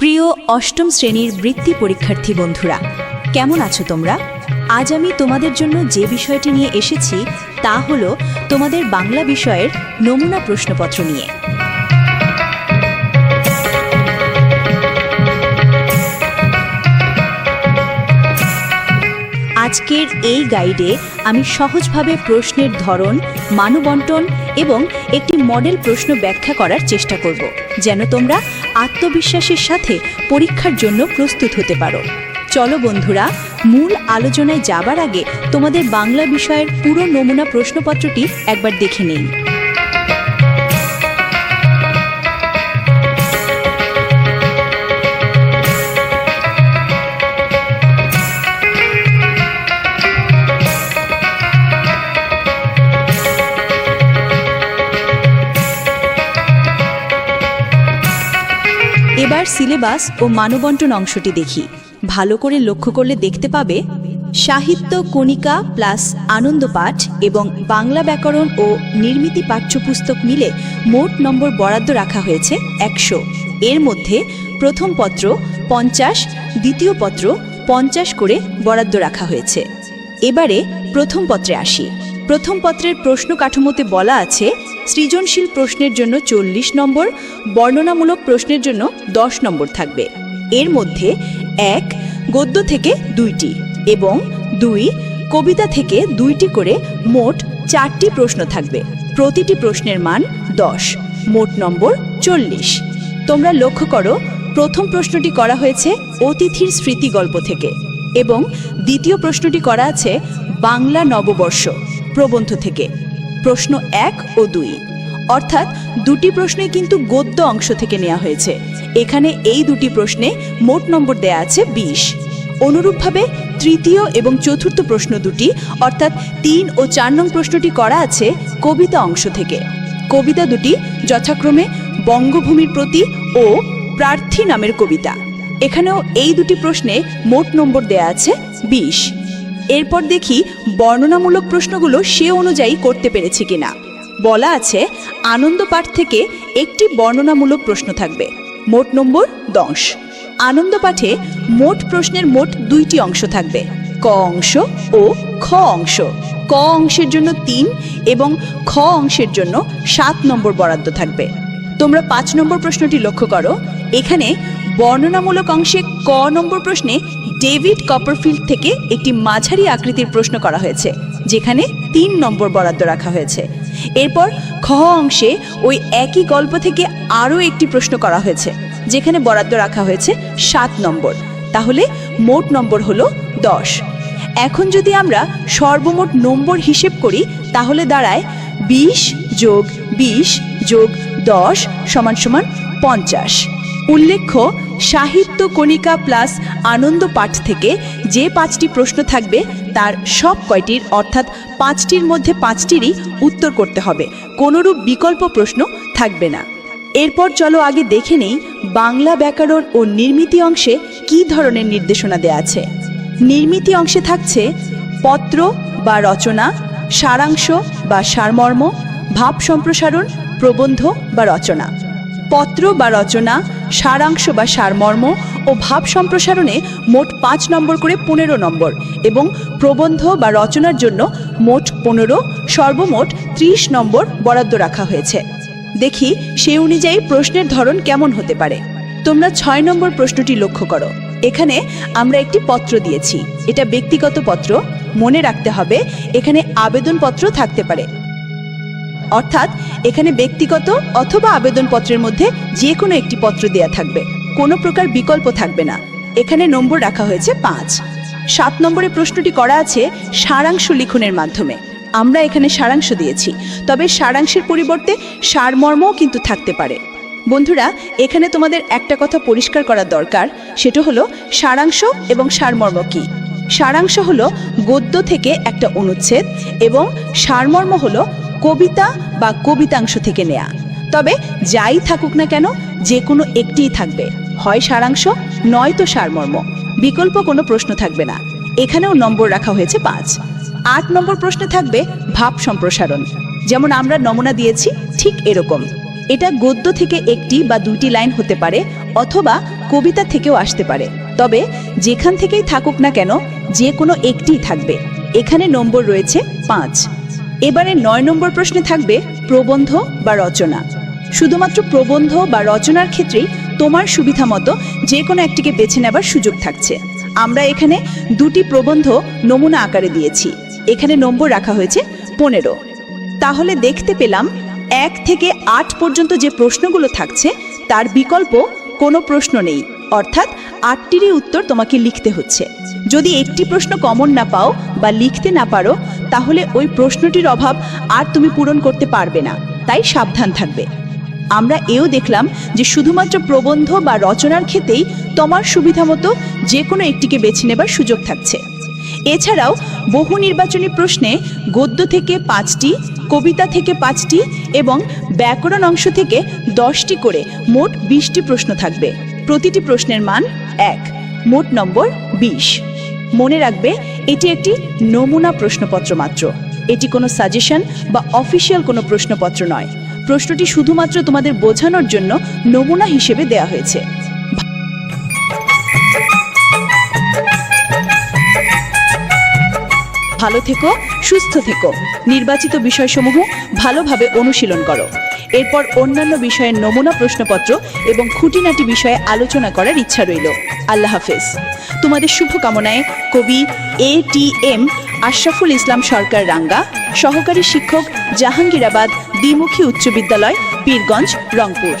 প্রিয় অষ্টম শ্রেণির বৃত্তি পরীক্ষার্থী বন্ধুরা, কেমন আছো তোমরা? আজ আমি তোমাদের জন্য যে বিষয়টি নিয়ে এসেছি তা হলো তোমাদের বাংলা বিষয়ের নমুনা প্রশ্নপত্র নিয়ে। আজকের এই গাইডে আমি সহজভাবে প্রশ্নের ধরন, মানবন্টন এবং একটি মডেল প্রশ্ন ব্যাখ্যা করার চেষ্টা করব, যেন তোমরা আত্মবিশ্বাসের সাথে পরীক্ষার জন্য প্রস্তুত হতে পারো। চলো বন্ধুরা, মূল আলোচনায় যাবার আগে তোমাদের বাংলা বিষয়ের পুরো নমুনা প্রশ্নপত্রটি একবার দেখে নেই। এবার সিলেবাস ও মানবন্টন অংশটি দেখি। ভালো করে লক্ষ্য করলে দেখতে পাবে, সাহিত্য কণিকা প্লাস আনন্দ পাঠ এবং বাংলা ব্যাকরণ ও নির্মিতি পাঠ্যপুস্তক মিলে মোট নম্বর বরাদ্দ রাখা হয়েছে একশো। এর মধ্যে প্রথম পত্র পঞ্চাশ, দ্বিতীয় পত্র পঞ্চাশ করে বরাদ্দ রাখা হয়েছে। এবারে প্রথম পত্রে আসি। প্রথম পত্রের প্রশ্ন কাঠামোতে বলা আছে, সৃজনশীল প্রশ্নের জন্য চল্লিশ নম্বর, বর্ণনামূলক প্রশ্নের জন্য দশ নম্বর থাকবে। এর মধ্যে এক, গদ্য থেকে দুইটি এবং দুই, কবিতা থেকে দুইটি করে মোট চারটি প্রশ্ন থাকবে। প্রতিটি প্রশ্নের মান দশ, মোট নম্বর চল্লিশ। তোমরা লক্ষ্য করো, প্রথম প্রশ্নটি করা হয়েছে অতিথির স্মৃতি গল্প থেকে এবং দ্বিতীয় প্রশ্নটি করা আছে বাংলা নববর্ষ প্রবন্ধ থেকে। প্রশ্ন এক ও দুই। অর্থাৎ দুটি প্রশ্নে কিন্তু গদ্য অংশ থেকে নেওয়া হয়েছে। এখানে এই দুটি প্রশ্নে মোট নম্বর দেয়া আছে বিশ। অনুরূপভাবে তৃতীয় এবং চতুর্থ প্রশ্ন দুটি, অর্থাৎ তিন ও চার নং প্রশ্নটি করা আছে কবিতা অংশ থেকে। কবিতা দুটি যথাক্রমে বঙ্গভূমির প্রতি ও প্রার্থী নামের কবিতা। এখানেও এই দুটি প্রশ্নে মোট নম্বর দেয়া আছে বিশ। এরপর দেখি বর্ণনামূলক প্রশ্নগুলো সে অনুযায়ী করতে পেরেছি কিনা। বলা আছে, আনন্দ পাঠ থেকে একটি বর্ণনামূলক প্রশ্ন থাকবে। মোট নম্বর দশ। আনন্দ পাঠে মোট প্রশ্নের মোট দুইটি অংশ থাকবে। ক অংশ ও খ অংশ। ক অংশের জন্য তিন এবং খ অংশের জন্য সাত নম্বর বরাদ্দ থাকবে। তোমরা পাঁচ নম্বর প্রশ্নটি লক্ষ্য করো। এখানে বর্ণনামূলক অংশে ক নম্বর প্রশ্নে ডেভিড কপারফিল্ড থেকে একটি মাঝারি আকৃতির প্রশ্ন করা হয়েছে। যেখানে তিন নম্বর বরাদ্দ রাখা হয়েছে। এরপর খ অংশে ওই একই গল্প থেকে আরও একটি প্রশ্ন করা হয়েছে, যেখানে বরাদ্দ রাখা হয়েছে সাত নম্বর। তাহলে মোট নম্বর হল দশ। এখন যদি আমরা সর্বমোট নম্বর হিসেব করি, তাহলে দাঁড়ায় বিশ যোগ বিশ যোগ দশ সমান সমান পঞ্চাশ। উল্লেখ্য সাহিত্য কণিকা প্লাস আনন্দ পাঠ থেকে যে পাঁচটি প্রশ্ন থাকবে, তার সব কয়টির অর্থাৎ পাঁচটির মধ্যে পাঁচটিরই উত্তর করতে হবে। কোনোরূপ বিকল্প প্রশ্ন থাকবে না। এরপর চলো আগে দেখে নেই বাংলা ব্যাকরণ ও নির্মিতি অংশে কী ধরনের নির্দেশনা দেয়া আছে। নির্মিতি অংশে থাকছে পত্র বা রচনা, সারাংশ বা সারমর্ম, ভাব সম্প্রসারণ, প্রবন্ধ বা রচনা। পত্র বা রচনা, সারাংশ বা সারমর্ম ও ভাব সম্প্রসারণে মোট পাঁচ নম্বর করে পনেরো নম্বর এবং প্রবন্ধ বা রচনার জন্য মোট পনেরো, সর্বমোট ত্রিশ নম্বর বরাদ্দ রাখা হয়েছে। দেখি সে অনুযায়ী প্রশ্নের ধরন কেমন হতে পারে। তোমরা ছয় নম্বর প্রশ্নটি লক্ষ্য করো। এখানে আমরা একটি পত্র দিয়েছি। এটা ব্যক্তিগত পত্র। মনে রাখতে হবে, এখানে আবেদনপত্র থাকতে পারে। অর্থাৎ এখানে ব্যক্তিগত অথবা আবেদনপত্রের মধ্যে যে কোনো একটি পত্র দেয়া থাকবে। কোনো প্রকার বিকল্প থাকবে না। এখানে নম্বর রাখা হয়েছে পাঁচ। সাত নম্বরে প্রশ্নটি করা আছে সারাংশ লিখনের মাধ্যমে। আমরা এখানে সারাংশ দিয়েছি, তবে সারাংশের পরিবর্তে সারমর্মও কিন্তু থাকতে পারে। বন্ধুরা, এখানে তোমাদের একটা কথা পরিষ্কার করা দরকার, সেটা হলো সারাংশ এবং সারমর্ম কী। সারাংশ হলো গদ্য থেকে একটা অনুচ্ছেদ এবং সারমর্ম হলো কবিতা বা কবিতাংশ থেকে নেয়া। তবে যাই থাকুক না কেন, যে কোনো একটিই থাকবে। হয় সারাংশ নয়তো সারমর্ম। বিকল্প কোনো প্রশ্ন থাকবে না। এখানেও নম্বর রাখা হয়েছে পাঁচ। আট নম্বর প্রশ্নে থাকবে ভাব সম্প্রসারণ। যেমন আমরা নমুনা দিয়েছি, ঠিক এরকম। এটা গদ্য থেকে একটি বা দুইটি লাইন হতে পারে অথবা কবিতা থেকেও আসতে পারে। তবে যেখান থেকেই থাকুক না কেন, যে কোনো একটিই থাকবে। এখানে নম্বর রয়েছে পাঁচ। এবারে নয় নম্বর প্রশ্নে থাকবে প্রবন্ধ বা রচনা। শুধুমাত্র প্রবন্ধ বা রচনার ক্ষেত্রেই তোমার সুবিধা মতো যে কোনো একটিকে বেছে নেবার সুযোগ থাকছে। আমরা এখানে দুটি প্রবন্ধ নমুনা আকারে দিয়েছি। এখানে নম্বর রাখা হয়েছে পনেরো। তাহলে দেখতে পেলাম এক থেকে আট পর্যন্ত যে প্রশ্নগুলো থাকছে, তার বিকল্প কোনো প্রশ্ন নেই। অর্থাৎ আটটিরই উত্তর তোমাকে লিখতে হচ্ছে। যদি একটি প্রশ্ন কমন না পাও বা লিখতে না পারো, তাহলে ওই প্রশ্নটির অভাব আর তুমি পূরণ করতে পারবে না। তাই সাবধান থাকবে। আমরা এও দেখলাম যে শুধুমাত্র প্রবন্ধ বা রচনার ক্ষেত্রেই তোমার সুবিধা মতো যে কোনো একটিকে বেছে নেবার সুযোগ থাকছে। এছাড়াও বহু নির্বাচনী প্রশ্নে গদ্য থেকে পাঁচটি, কবিতা থেকে পাঁচটি এবং ব্যাকরণ অংশ থেকে দশটি করে মোট বিশটি প্রশ্ন থাকবে। প্রতিটি প্রশ্নের মান এক, মোট নম্বর বিশ। মনে রাখবে, এটি একটি নমুনা প্রশ্নপত্র মাত্র। এটি কোনো সাজেশন বা অফিসিয়াল কোনো প্রশ্নপত্র নয়। প্রশ্নটি শুধুমাত্র তোমাদের বোঝানোর জন্য নমুনা হিসেবে দেয়া হয়েছে। ভালো থেকো, সুস্থ থেকো। নির্বাচিত বিষয়সমূহ ভালোভাবে অনুশীলন করো। এরপর অন্যান্য বিষয়ের নমুনা প্রশ্নপত্র এবং খুঁটিনাটি বিষয়ে আলোচনা করার ইচ্ছা রইল। আল্লাহ হাফেজ। তোমাদের শুভকামনায় কবি এ টি এম আশরাফুল ইসলাম সরকার রাঙ্গা সহকারী শিক্ষক জাহাঙ্গীরাবাদ দ্বিমুখী উচ্চ বিদ্যালয় পীরগঞ্জ রংপুর।